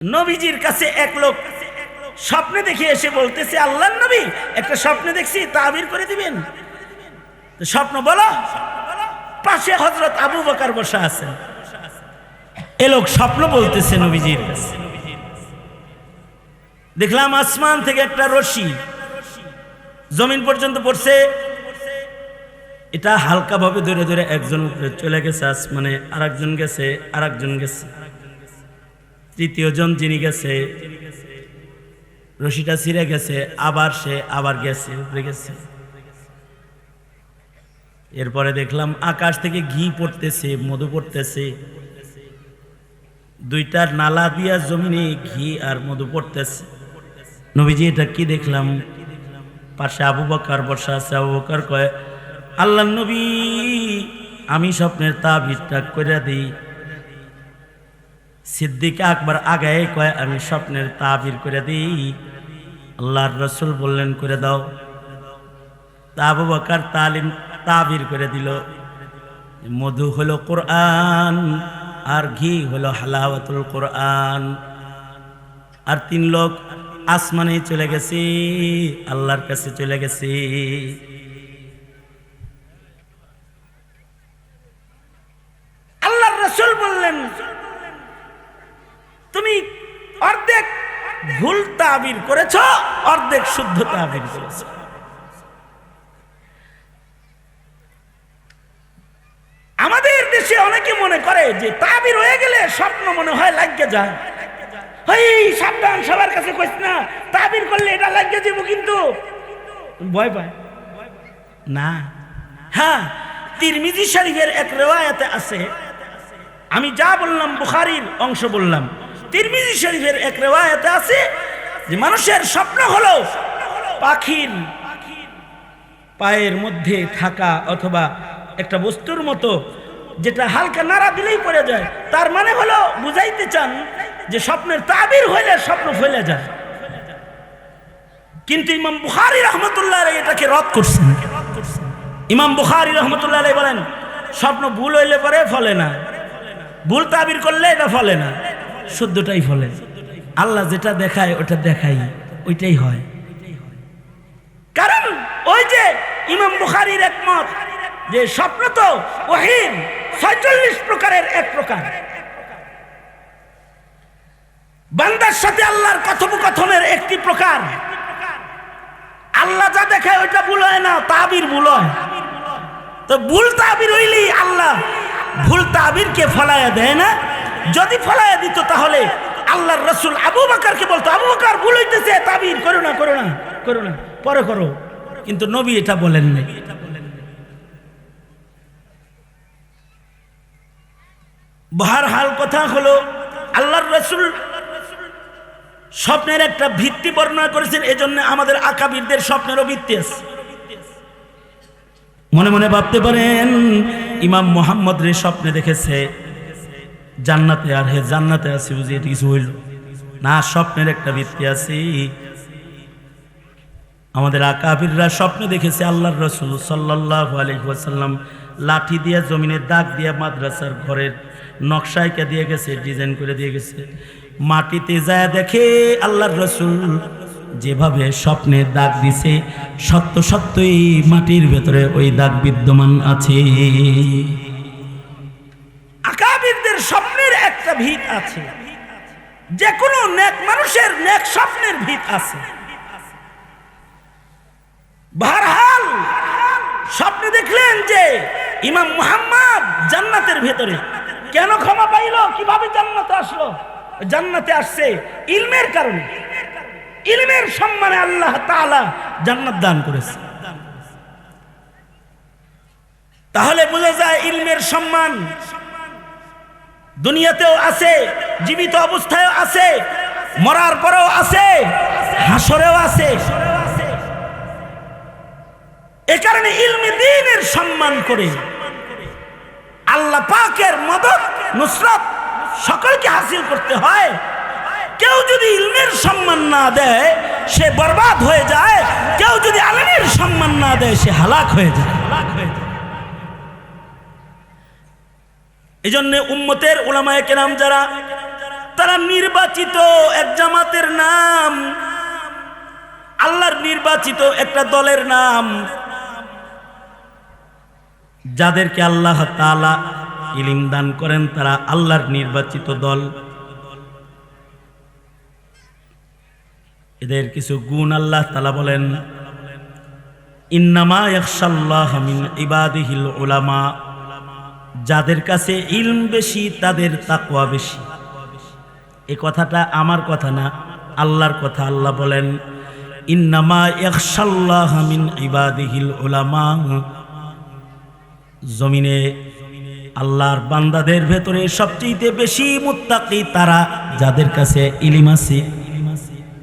নবীজির কাছে এক লোক স্বপ্নে দেখে এসে বলতেছে আল্লাহ নবী, একটা স্বপ্নে দেখছি, তাবির করে দিবেন। স্বপ্ন বলো, পাশে হজরত আবু বকার বসা আছেন এ লোক স্বপ্ন বলতেছে নবীজির কাছে। দেখলাম আসমান থেকে একটা রশি, জমিন পর্যন্ত পড়ছে। এটা হালকাভাবে ধরে ধরে একজন চলে গেছে আসমানে আর গেছে আর গেছে। তৃতীয় জন যিনি গেছে, রশিটা ছিঁড়ে গেছে, আবার সে আবার গেছে, উপরে গেছে। এরপরে দেখলাম আকাশ থেকে ঘি পড়তেছে, মধু পড়তেছে। দুইটার নালা দিয়া জমিনে ঘি আর মধু পড়তেছে। নবীজি এটা কি দেখলাম? পাশে আবু বকার বসা আছে, আবু বকার কয়, আল্লাহ নবী, আমি স্বপ্নের তাবিজটা করে দিই। সিদ্দিক আকবর আগায় কয়, আমি স্বপ্নের তাবির করে দিই। আল্লাহর রসুল বললেন, করে দাও। তা তালিম তাবির করে দিল। মধু হলো কোরআন, আর ঘি হলো হালাওয়াতুল কোরআন। আর তিন লোক আসমানে চলে গেছি, আল্লাহর কাছে চলে গেছি আল্লাহর রসুল বললেন তুমি অর্ধেক তাবির করেছ, অর্ধেক শুদ্ধ তাবির করেছ। আমাদের দেশে অনেকে মনে করে যে তাবির হয়ে গেলে স্বপ্ন মনে হয় লাগিয়ে যায়। সাবধান, সবার কাছে না, তাবির করলে এটা কিন্তু। ভয় পায়। না। হ্যাঁ তিরমিজি শরীফের এক রেওয়ায়াতে আছে। আমি যা বললাম বুখারির অংশ বললাম। তিরমিজি শরীফের এক রেওয়ায়াতে আছে যে মানুষের স্বপ্ন হলো পাখির পায়ের মধ্যে থাকা অথবা একটা বস্তুর মতো যেটা হালকা নাড়া দিলেই পড়ে যায়, তার মানে হলো বুঝাইতে চান যে স্বপ্নের তাবির হইলে স্বপ্ন ফেলে যায়। কিন্তু ইমাম বুখারি রহমতুল্লাহ এটাকে রদ করছেন ইমাম বুখারি রহমতুল্লাহ বলেন, স্বপ্ন ভুল হইলে পরে ফলে না, ভুল তাবির করলে এটা ফলে না, শুদ্ধটাই ফলে। আল্লাহ যেটা দেখায়, ওটা দেখাই, ওইটাই হয়। কারণ ওই যে ইমাম বুখারির একমত, যে স্বপ্ন তো ওহিম ছয়চল্লিশ প্রকারের এক প্রকার। বান্দার সাথে আল্লাহর কথোপকথনের একটি প্রকার। আল্লাহ যা দেখায়, ওইটা ভুল হয় না, তাবির ভুল হয়। তো ভুল তাবির হইলেই আল্লাহ ভুল তাবিরকে ফলাইয়া দেয় না। যদি ফলাইয়া দিত তাহলে আল্লাহর রসুল আবু বাকারকে বলতো, আবু বাকার, ভুল হইতেছে, তাবির, করো না করো না করো না, পরে করো। কিন্তু নবী এটা বলেন নাই। বাহার হাল কথা হলো, আল্লাহর রসুল স্বপ্নের একটা ভিত্তি বর্ণনা করেছেন, এজন্য আমাদের আকাবিরদের স্বপ্নেরও ভিত্তি আছে। মনে মনে ভাবতে পারেন, ইমাম মোহাম্মদ রে স্বপ্নে দেখেছে জান্নাতে আর হে জান্নাতে আছে, বুঝি এটা কিছু হইল। না, স্বপ্নের একটা ভিত্তি আছে। আমাদের আকাবিররা স্বপ্নে দেখেছে আল্লাহর রসুল সাল্লাহ আলহিহাসাল্লাম লাঠি দিয়ে, জমিনে দাগ দিয়ে মাদ্রাসার ঘরের নকশাইকা দিয়ে গেছে, ডিজাইন করে দিয়ে গেছে। মাটিতে যায় দেখে আল্লাহর রসুল যেভাবে স্বপ্নে দাগ দিছে, সত্য সত্যই মাটির ভেতরে ওই দাগ বিদ্যমান আছে। একটা ভিত আছে। যে কোনো নেক মানুষের নেক স্বপ্নের ভিত আছে। বারহাল স্বপ্নে দেখলেন যে ইমাম মুহাম্মদ জান্নাতের ভেতরে। কেন ক্ষমা পাইল? কীভাবে জান্নাতে আসলো? জান্নাতে আসছে ইলমের কারণে। ইলমের সম্মানে আল্লাহ তাআলা জান্নাত দান করেছে। তাহলে বোঝা যায় ইলমের সম্মান দুনিয়াতেও আছে, জীবিত অবস্থায়ও আছে, মরার পরেও আছে, হাসরেও আছে। এ কারণে ইলমে দিনের সম্মান করে আল্লাহ পাকের মদত, নুসরত সকলকে হাসিল করতে হয়। কেউ যদি ইলমের সম্মান না দেয়, সে বরবাদ হয়ে যায়। কেউ যদি আলমের সম্মান না দেয়, সে হালাক হয়ে যায়। এই জন্য উম্মতের ওলামায় কেরাম যারা, তারা নির্বাচিত এক জামাতের নাম, আল্লাহর নির্বাচিত একটা দলের নাম। যাদেরকে আল্লাহ তাআলা ইলিম দান করেন, তারা আল্লাহর নির্বাচিত দল। এদের কিছু গুণ আল্লাহ তালা বলেন, ইন্নামা ইয়াখশাল্লাহ মিন ইবাদিহিল উলামা। যাদের কাছে ইলম বেশি, তাদের তাকওয়া বেশি। এ কথাটা আমার কথা না, আল্লাহর কথা। আল্লাহ বলেন, ইন্নামা ইয়াখশাল্লাহ মিন ইবাদিহিল উলামা। জমিনে আল্লাহর বান্দাদের ভেতরে সবচেয়ে বেশি মুত্তাকি তারা যাদের কাছে ইলিম আছে।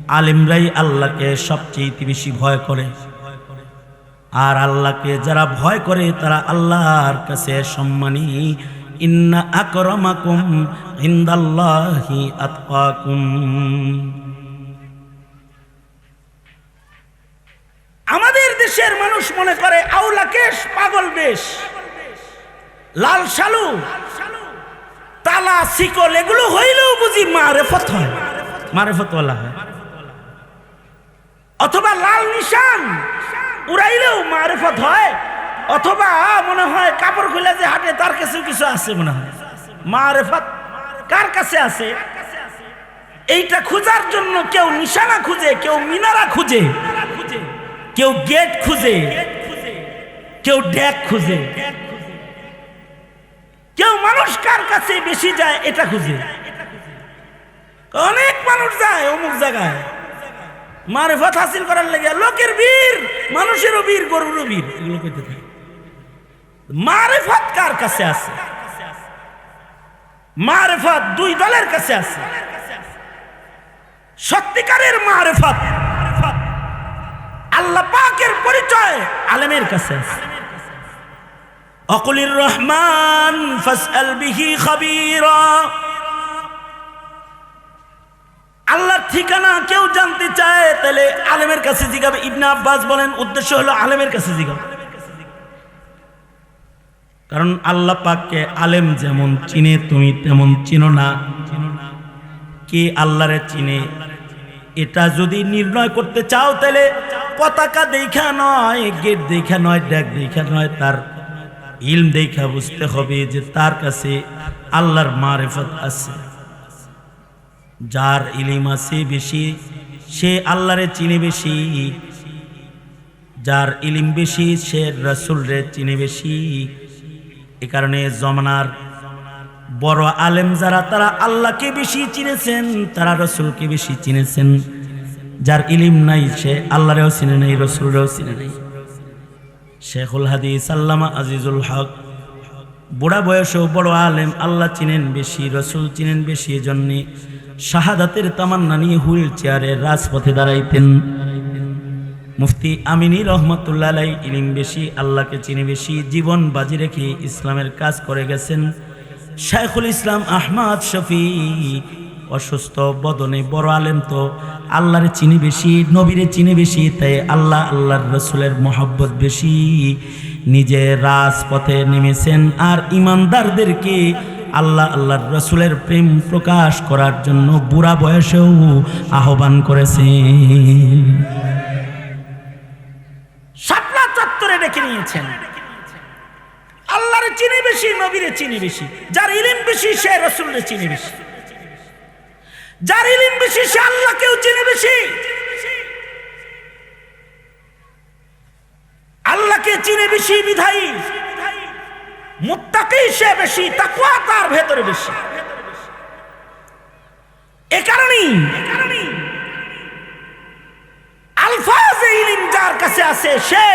আলিমরাই আল্লাহকে সবচেয়ে বেশি ভয় করে। আর আল্লাহকে যারা ভয় করে তারা আল্লাহর কাছে সম্মানী। ইন্না আকরমাকুম ইন্দাল্লাহি আতকাকুম। আমাদের দেশের মানুষ মনে করে আউলাকেশ পাগল বেশ। লাল শালু, তালা, শিকল, এগুলো হইলেও বুঝি মারেফত হয়। মারেফত বলা হয়। অথবা লাল নিশান। উড়াইলেও মারেফত হয়, অথবা মনে হয় কাপড় খুলে যে হাটে, তার কাছে কিছু আছে মনে হয়। মারেফত কার কাছে আছে? এইটা খোঁজার জন্য কেউ নিশানা খুঁজে, কেউ মিনারা খুঁজে, কেউ গেট খুঁজে, কেউ ড্যাক খুঁজে। কেউ মানুষ কার কাছে বেশি যায়, এটা খুঁজে। অনেক মানুষ যায় অমুক জায়গায়। মারেফত হাসিল করার লেগে লোকের বীর, মানুষেরও বীর, গরুরও বীর, এগুলো কইতে থাকে। মারেফত কার কাছে আছে? মারেফত দুই দলের কাছে আছে। সত্যিকারের মারেফত আল্লাহ পাকের পরিচয় আলেমের কাছে আছে। অকুলির রহমান, ফাসআল বিহি খাবীরা। আল্লাহর ঠিকানা কেউ জানতে চায়, তাহলে আলেমের কাছে জিগাবে। ইবনে আব্বাস বলেন, উদ্দেশ্য হলো আলেমের কাছে জিগাবে কারণ আল্লাহ পাককে আলেম যেমন চিনে, তুমি তেমন চিনো না। কে আল্লাহরে চিনে? এটা যদি নির্ণয় করতে চাও, তাহলে পতাকা দেখা নয়, গেট দেখা নয় ড্যাক দেখা নয়, তার ইলম দেখা বুঝতে হবে যে তার কাছে আল্লাহর মারেফত আছে। যার ইলিম আছে বেশি, সে আল্লাহরে চিনে বেশি। যার ইলিম বেশি, সে রসুলরে চিনে বেশি। এ কারণে জমানার বড় আলেম যারা, তারা আল্লাহকে বেশি চিনেছেন, তারা রসুলকে বেশি চিনেছেন। যার ইলিম নাই, সে আল্লাহরেও চিনে নেই, রসুলরেও চিনে নেই। শেখুল হাদিস, আল্লামা আজিজুল হক, বুড়া বয়সেও বড় আলেম, আল্লাহ চিনেন বেশি, রসুল চিনেন বেশি এজন্যে। শাহাদাতের তামান্না নিয়ে হুইল চেয়ারে রাজপথে দাঁড়াইতেন। মুফতি আমিনী রহমতুল্লাহ ইলিম বেশি, আল্লাহকে চিনে বেশি, জীবন বাজি রেখে ইসলামের কাজ করে গেছেন। শাইখুল ইসলাম আহমদ শফি, অসুস্থ, বদনে, বড় আলেম তো, আল্লাহরে চিনি বেশি, নবীরে চিনি বেশি, তাই আল্লাহ আল্লাহর রসুলের মহব্বত বেশি। নিজে রাজপথে নেমেছেন আর ইমানদারদেরকে আল্লাহ, আল্লাহর রসুলের প্রেম প্রকাশ করার জন্য বুড়া বয়সেও আহ্বান চিনি বেশি বেশি। যার বেশি যার আল্লাহকেও বেশি। আল্লাহকে চিনে বেশি বিধায়ী। সে সে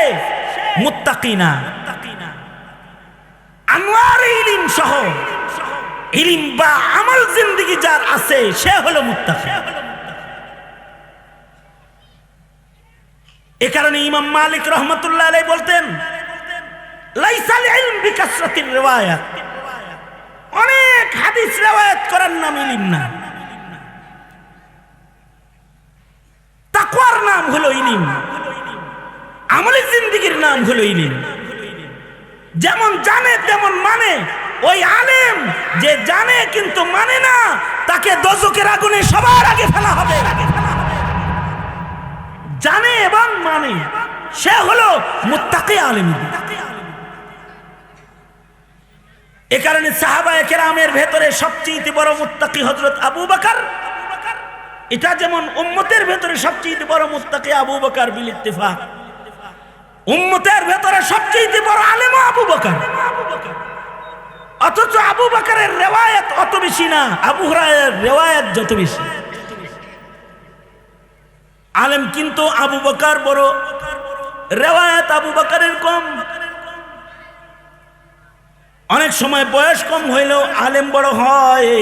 আমল জিন্দিগি যার আছে, সে হলো মুত্তাকি। এ কারণে ইমাম মালিক রহমতুল্লাহ বলতেন লাইসাল ইলম বিকাসরাতির রিওয়ায়াত। অনেক হাদিস রিওয়ায়াত করার নাম ইলিম না। তাকওয়ার নাম হলো ইলিম। আমলে জিন্দিগির নাম হলো ইলিম। যেমন জানে, তেমন মানে। ওই আলেম যে জানে কিন্তু মানে না, তাকে দজকের আগুনে সবার আগে ফেলা হবে। জানে এবং মানে। সে হলো মুত্তাকি আলেম। এ কারণে সাহাবা কেরামের ভেতরে সবচেয়ে বড় মুত্তাকি হজরত আবু বাকার। এটা যেমন উম্মতের ভেতরে সবচেয়ে বড় মুত্তাকি আবু বাকার বিল উম্মতের ভেতরে সবচেয়ে বড় আলেম আবু বকর। অথচ আবু বকরের রেওয়ায়ত অত বেশি না, আবু হুরায়ের রেওয়ায়ত যত বেশি। আলেম কিন্তু আবু বকর বড়, রেওয়ায়ত আবু বকরের কম। অনেক সময় বয়স কম হইলেও আলেম বড় হয়।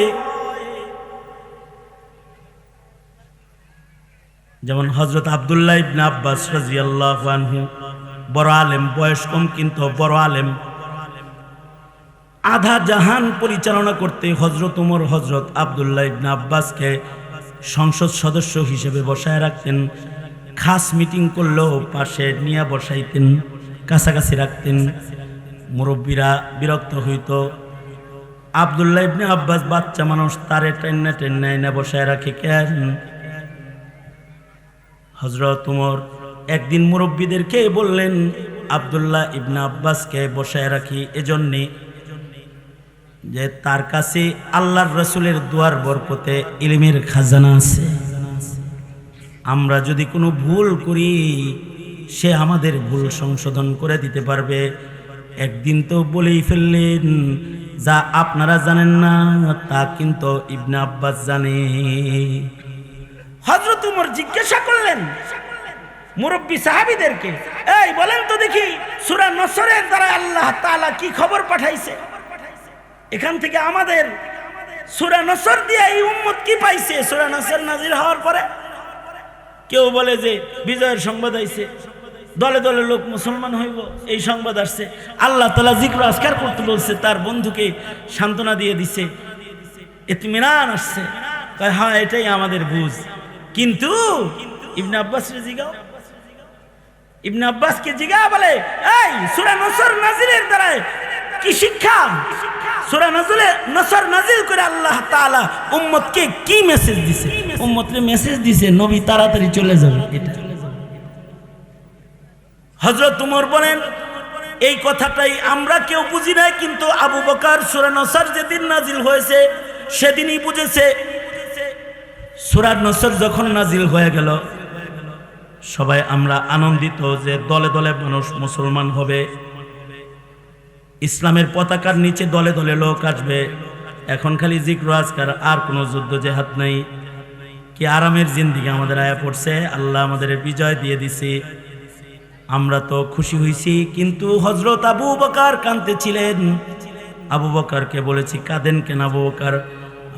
যেমন হজরত আবদুল্লাহ ইবনে আব্বাস রাজিয়াল্লাহু আনহু, বড় আলেম, বয়স কম কিন্তু বড় আলেম। আধা জাহান পরিচালনা করতে হজরত উমর হজরত আবদুল্লাহ ইবনে আব্বাসকে সংসদ সদস্য হিসেবে বসায় রাখতেন। খাস মিটিং করলেও পাশে নিয়ে বসাইতেন, কাছাকাছি রাখতেন। মুরব্বীরা বিরক্ত হইত। আবদুল্লাহ ইবনে আব্বাস বাচ্চা মানুষ তারে টেন্না টেন্না এনে বসায় রাখে কেন? হজরত উমর একদিন মুরব্বীদেরকে বললেন, আবদুল্লাহ ইবনা আব্বাসকে বসায় রাখি এজন্যে যে তার কাছে আল্লাহর রসুলের দুয়ার বরকতে ইলিমের খাজানা আছে। আমরা যদি কোনো ভুল করি, সে আমাদের ভুল সংশোধন করে দিতে পারবে। একদিন তো বলেই ফেললেন, যা আপনারা জানেন না, তা কিন্তু ইবনা আব্বাস জানে। হজরত উমর জিজ্ঞাসা করলেন, মুরব্বী সাহাবিদেরকে, এই, বলেন তো দেখি, সুরা নসরের দ্বারা আল্লাহ তাআলা কি খবর পাঠাইছে? এখান থেকে আমাদের সুরা নসর দিয়ে এই উম্মত কি পাইছে? সুরা নসর নাজির হওয়ার পরে কেউ বলে যে, বিজয়ের সংবাদ আইছে। দলে দলে লোক মুসলমান হইব, এই সংবাদ আসছে। আল্লাহ তালা জিক্র আজকার করতে বলছে, তার বন্ধুকে সান্ত্বনা দিয়ে দিছে। এতমিনান আসছে। হ্যাঁ এটাই আমাদের বুঝ। কিন্তু ইবনে আব্বাস জিগাও। ইবনে আব্বাসকে জিগা বলে, এই, সূরা নসর নাজিলের দ্বারা কি শিক্ষা? সূরা নজরে, নসর নাজিল করে আল্লাহ তাআলা উম্মতকে কি মেসেজ দিছে? উম্মতকে মেসেজ দিছে, নবী, তাড়াতাড়ি চলে যাবে। এটা। হযরত উমর বলেন, এই কথাটাই আমরা কেউ বুঝি নাই, কিন্তু আবু বকার সূরা নসর যেদিন নাজিল হয়েছে, সেদিনই বুঝেছে। সূরা নসর যখন নাজিল হয়ে গেল, সবাই আমরা আনন্দিত যে দলে দলে মানুষ মুসলমান হবে। ইসলামের পতাকার নিচে দলে দলে লোক আসবে। এখন খালি জিক্র, আজকার আর কোনো যুদ্ধ জেহাদ নাই। কি আরামের জিন্দিগি আমাদের আয়া পড়ছে। আল্লাহ আমাদের বিজয় দিয়ে দিছে। আমরা তো খুশি হইছি, কিন্তু হজরত আবু বকার কানতে ছিলেন আবু বকারকে বলেছি, কাঁদেন কেন আবু বকার?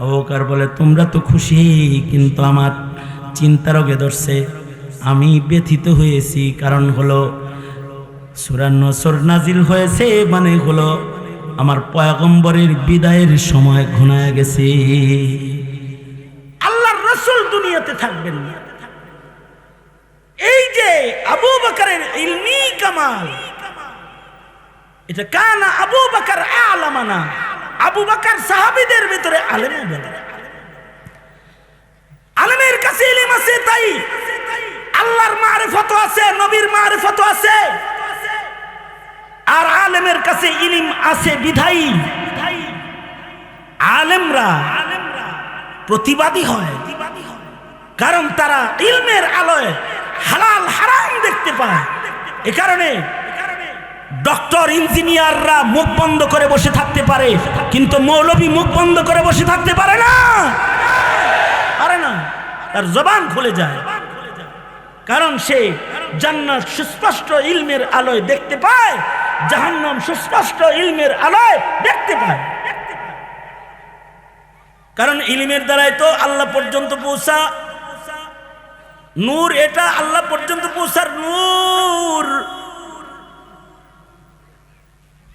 আবু বকার বলে, তোমরা তো খুশি, কিন্তু আমার চিন্তারোগে ধরছে। আমি ব্যথিত হয়েছি, কারণ হলো সুরান নসর নাজিল হয়েছে মানে হলো আমার পয়গম্বরের বিদায়ের সময় ঘনায় গেছে। আল্লাহর রসুল দুনিয়াতে থাকবেন না। এই যে আবু বকরের ইলমি কামাল, এটা কানা আবু বকর আলামানা। আবু বকর সাহাবীদের ভিতরে আলেম আলেমের কাছে ইলম আছে তাই আল্লাহর মারিফত আছে, নবীর মারিফত আছে। আর আলেমের কাছে ইলিম আছে বিধায়ী। আলেমরা প্রতিবাদী হয়। কারণ তারা ইলমের আলোয় হালাল, হারাম দেখতে পায়। এ কারণে ডক্টর, ইঞ্জিনিয়াররা মুখ বন্ধ করে বসে থাকতে পারে, কিন্তু মৌলবী মুখ বন্ধ করে বসে থাকতে পারে না। পারে না। তার জবান খুলে যায়। কারণ সে জান্নাত সুস্পষ্ট ইলমের আলোয় দেখতে পায়, জাহান্নাম সুস্পষ্ট ইলমের আলোয় দেখতে পায়। কারণ ইলমের দ্বারাই তো আল্লাহ পর্যন্ত পৌঁছা নূর এটা আল্লাহ পর্যন্ত পৌঁছার নূর।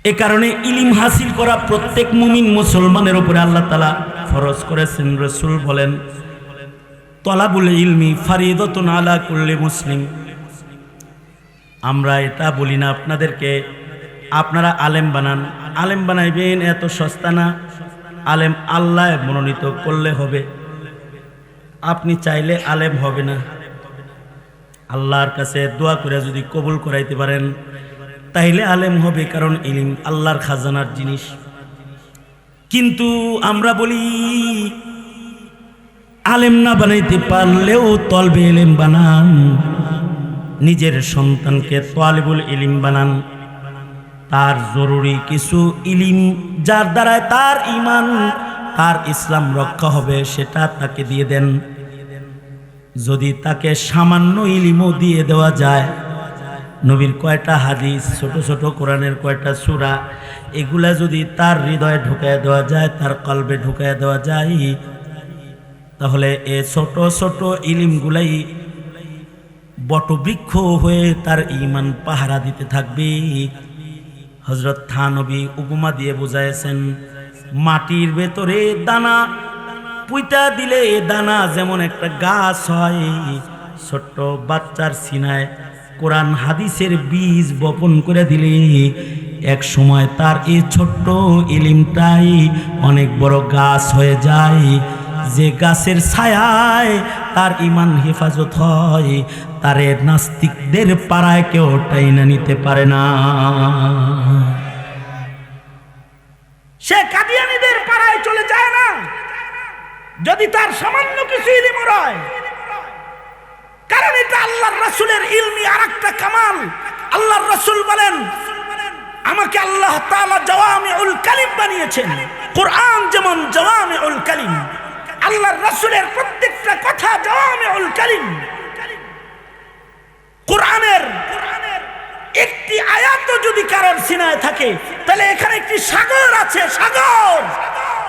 এ কারণে ইলিম হাসিল করা প্রত্যেক মুমিন মুসলমানের উপরে আল্লাহ তালা ফরজ করেছেন। রসুল বলেন, তলাবুল ইলমি ফারিদতুন আলা করলে মুসলিম। আমরা এটা বলি না, আপনাদেরকে, আপনারা আলেম বানান। আলেম বানাইবেন এত সস্তা না। আলেম আল্লাহ মনোনীত করলে হবে। আপনি চাইলে আলেম হবে না। আল্লাহর কাছে দোয়া করে যদি কবুল করাইতে পারেন, তাইলে আলেম হবে, কারণ ইলিম আল্লাহর খাজানার জিনিস। কিন্তু আমরা বলি, আলেম না বানাইতে পারলেও তলবে এলেম বানান। নিজের সন্তানকে তোয়ালিবুল ইলিম বানান। তার জরুরি কিছু ইলিম যার দ্বারায় তার ইমান, তার ইসলাম রক্ষা হবে, সেটা তাকে দিয়ে দেন। যদি তাকে সামান্য ইলিমও দিয়ে দেওয়া যায়, নবীর কয়টা হাদিস, ছোট ছোট কোরআনের কয়টা সূরা, এগুলা যদি তার হৃদয়ে ঢুকায় দেওয়া যায়, তার কলবে ঢুকায় দেওয়া যায়, তাহলে এ ছোট ছোট ইলিমগুলাই বটবৃক্ষ হয়ে তার ইমান পাহারা দিতে থাকবে। হজরত থানবী উপমা দিয়ে বুঝাইছেন, মাটির ভেতরে দানা পুইতা দিলে দানা যেমন একটা গাছ হয়। ছোট্ট বাচ্চার সিনায় কোরআন হাদিসের বীজ বপন করে দিলে এক সময় তার এই ছোট্ট ইলিমটাই অনেক বড় গাছ হয়ে যায়। যে গাছের ছায়ায় তার ইমান হেফাজত হয়, তারে নাস্তিকদের পাড়ায় কেউ টাইনা নিতে পারে না। সে কাদিয়ানিদের পাড়ায় চলে যায় না। যদি তার সামান্য কিছু ইলিম কারণ এটা আল্লাহর রাসূলের ইলমি আর একটা কামাল। আল্লাহর রাসূল বলেন, আমাকে আল্লাহ তাআলা জাওয়ামিউল কালিম বানিয়েছেন। কোরআন যেমন জাওয়ামিউল কালিম, আল্লাহর রাসূলের প্রত্যেকটা কথা জাওয়ামিউল কালিম। কোরআনের একটি আয়াতও যদি কারোর সিনায় থাকে, তাহলে এখানে একটি সাগর আছে, সাগর।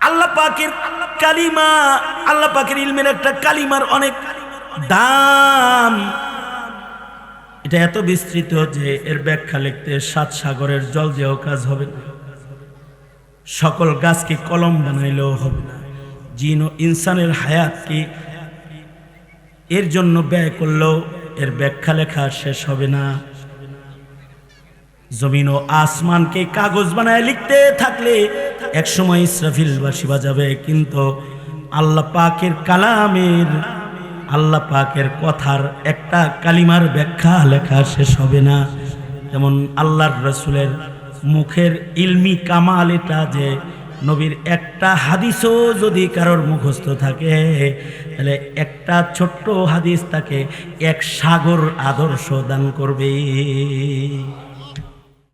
আল্লাহ পাকের কালিমা, আল্লাহ পাকের ইলমের একটা কালিমার অনেক দাম। এটা এত বিস্তৃত যে এর ব্যাখ্যা লিখতে সাত সাগরের জল দিয়েও কাজ হবে না। সকল গাছকে কলম বানাইলেও হবে না। জিন ও ইনসানের হায়াতকে এর জন্য ব্যয় করলেও এর ব্যাখ্যা লেখা শেষ হবে না। জমিন ও আসমানকে কাগজ বানায় লিখতে থাকলে একসময় ইসরাফিল বাসি বাজাবে, কিন্তু আল্লাহ পাকের কালামের, আল্লাহ পাকের কথার একটা কালিমার ব্যাখ্যা লেখা শেষ হবে না। যেমন আল্লাহর রসুলের মুখের ইলমি কামাল এটা যে নবীর একটা হাদিসও যদি কারোর মুখস্থ থাকে, তাহলে একটা ছোট্ট হাদিস তাকে এক সাগর আদর্শ দান করবে।